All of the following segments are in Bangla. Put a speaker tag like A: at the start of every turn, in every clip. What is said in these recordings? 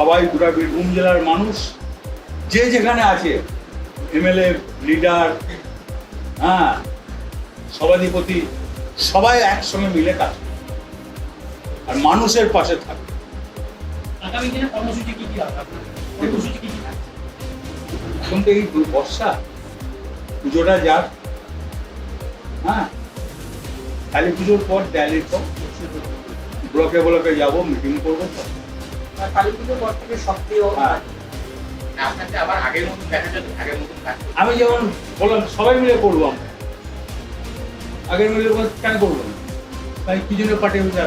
A: সবাই গোটা বীরভূম জেলার মানুষ যে যেখানে আছে এমএলএ লিডার হ্যাঁ সভাধিপতি সবাই একসঙ্গে মিলে কাজ আর মানুষের পাশে থাকে। এখন তো এই বর্ষা পুজোটা যাক হ্যাঁ কালী পুজোর পর দিয়ালির পর ব্লকে ব্লকে যাব মিটিং করব।
B: কালী পুজোর পর থেকে সক্রিয়
A: হ্যাঁ।
C: আপনাকে আবার আগের মতন দেখা যাবে আগের মতন কাজ
A: আমি যেমন বললাম সবাই মিলে করব আমরা। আগের মিলে কেন করব না? তাই কি জন্য পার্টি অফিসে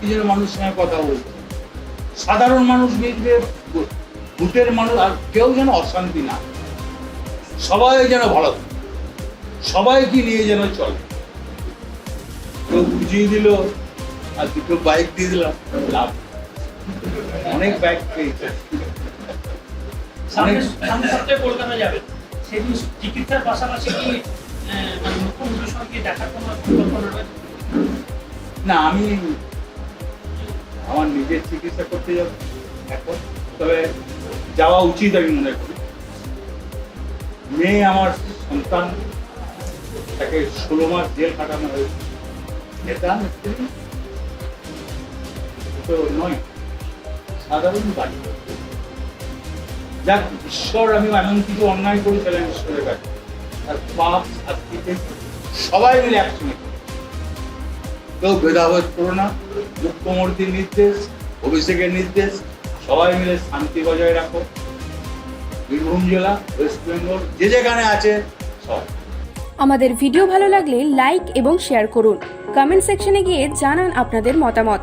A: কি জন্য মানুষের সঙ্গে কথা বলছে সাধারণ মানুষ মিলবে ভূ- ভূতের মানুষ আর কেউ যেন অশান্তি না সবাই যেন ভালো থাকে। সবাইকে নিয়ে যেন চলে। কেউ বুঝিয়ে দিল আর দুটো বাইক দিয়ে দিলাম লাভ অনেক বাইক পেয়েছে
B: সামনে সপ্তাহে কলকাতা যাবেন সেদিন চিকিৎসার পাশাপাশি কি মানে মুখ্যমন্ত্রীর সঙ্গে দেখার কোনো পরিকল্পনা রয়েছে?
A: না আমি আমার নিজের চিকিৎসা করতে যাব এখন। তবে যাওয়া উচিত আমি মনে করি। মেয়ে আমার সন্তান তাকে ষোলো মাস জেল কাটানো হয়েছে। এটা তো নয়। সাধারণ বাড়ি যাক, ঈশ্বর আমি এমন কিছু অন্যায় করেছিলাম ঈশ্বরের কাছে তার পাপ, শাস্তিতে সবাই মিলে একসঙ্গে কেউ ভেদাভেদ করো না মুখ্যমন্ত্রীর নির্দেশ, অভিষেকের নির্দেশ, সবাই মিলে শান্তি বজায় রাখো। বীরভূম জেলা, ওয়েস্ট বেঙ্গল, যে যেখানে আছে, সব।
D: আমাদের ভিডিও ভালো লাগলে লাইক এবং শেয়ার করুন। কমেন্ট সেকশনে গিয়ে জানান আপনাদের মতামত।